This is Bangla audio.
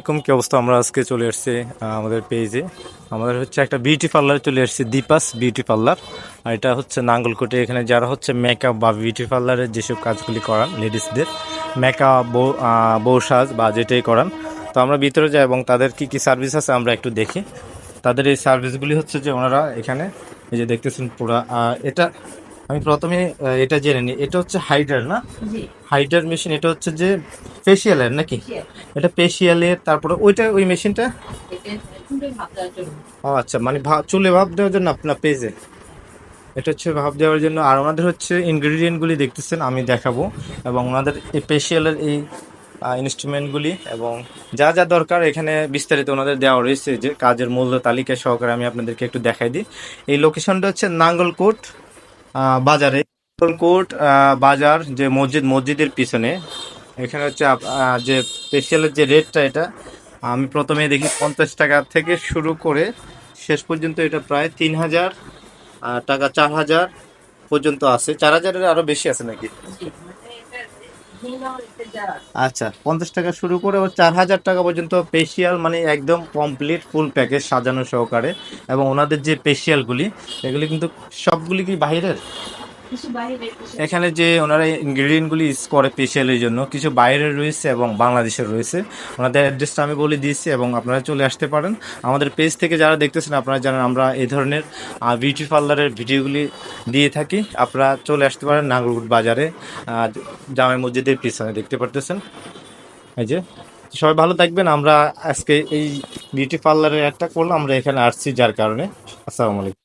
এরকম কি অবস্থা? আমরা আজকে চলে এসেছি আমাদের পেজে আমাদের হচ্ছে একটা বিউটি পার্লারে চলে এসেছি দীপাস বিউটি পার্লার আর এটা হচ্ছে নাঙ্গলকোটে, এখানে যারা হচ্ছে মেকআপ বা বিউটি পার্লারের যেসব কাজগুলি করান লেডিসদের মেকআপ বউ বউ সাজ বা যেটাই করান, তো আমরা ভিতরে যাই এবং তাদের কি কি সার্ভিস আছে আমরা একটু দেখি। তাদের এই সার্ভিসগুলি হচ্ছে যে ওনারা এখানে, এই যে দেখতেছেন পুরা এটা আমি প্রথমে এটা জেনে নিই। এটা হচ্ছে হাইডার না? জি। হাইডার মেশিন এটা হচ্ছে যে ফেসিয়ালের নাকি? এটা ফেসিয়ালের তারপরে ওইটা ওই মেশিনটা? ও আচ্ছা মানে চুলে ভাব দেওয়ার জন্য আপনার পেজে এটা হচ্ছে ভাব দেওয়ার জন্য। আর ওনাদের হচ্ছে ইনগ্রিডিয়েন্টগুলি দেখতেছেন আমি দেখাবো। এবং ওনাদের এই ফেসিয়ালের এই ইনস্ট্রুমেন্টগুলি এবং যা যা দরকার এখানে বিস্তারিত ওনাদের দেওয়া রয়েছে যে কাজের মূল্য তালিকা সহকারে আমি আপনাদেরকে একটু দেখাই দিই। এই লোকেশনটা হচ্ছে নাঙ্গলকোট বাজারে কোট বাজার, যে মসজিদ, মসজিদের পিছনে। এখানে হচ্ছে যে স্পেশালের যে রেটটা এটা, আমি প্রথমে দেখি পঞ্চাশ টাকা থেকে শুরু করে শেষ পর্যন্ত এটা প্রায় তিন হাজার টাকা চার হাজার পর্যন্ত আছে। চার হাজারের আরও বেশি আছে নাকি? আচ্ছা পঞ্চাশ টাকা শুরু করে ও চার হাজার টাকা পর্যন্ত ফেসিয়াল মানে একদম কমপ্লিট ফুল প্যাকেজ সাজানো সহকারে। এবং ওনাদের যে ফেসিয়ালগুলি এগুলি কিন্তু সবগুলি কি বাইরের এখানে যে ওনারা ইনগ্রেডিয়েন্টগুলি ইউজ করে ফেসিয়ালের জন্য, কিছু বাইরের রয়েছে এবং বাংলাদেশের রয়েছে। ওনাদের অ্যাড্রেসটা আমি বলে দিয়েছি এবং আপনারা চলে আসতে পারেন। আমাদের পেজ থেকে যারা দেখতেছেন, আপনারা জানেন আমরা এই ধরনের বিউটি পার্লারের ভিডিওগুলি দিয়ে থাকি। আপনারা চলে আসতে পারেন নাগরকুট বাজারে জামে মসজিদের পিছনে, দেখতে পারতেছেন? এই যে, সবাই ভালো থাকবেন। আমরা আজকে এই বিউটি পার্লারের একটা করলাম, আমরা এখানে আসছি যার কারণে। আসসালামু আলাইকুম।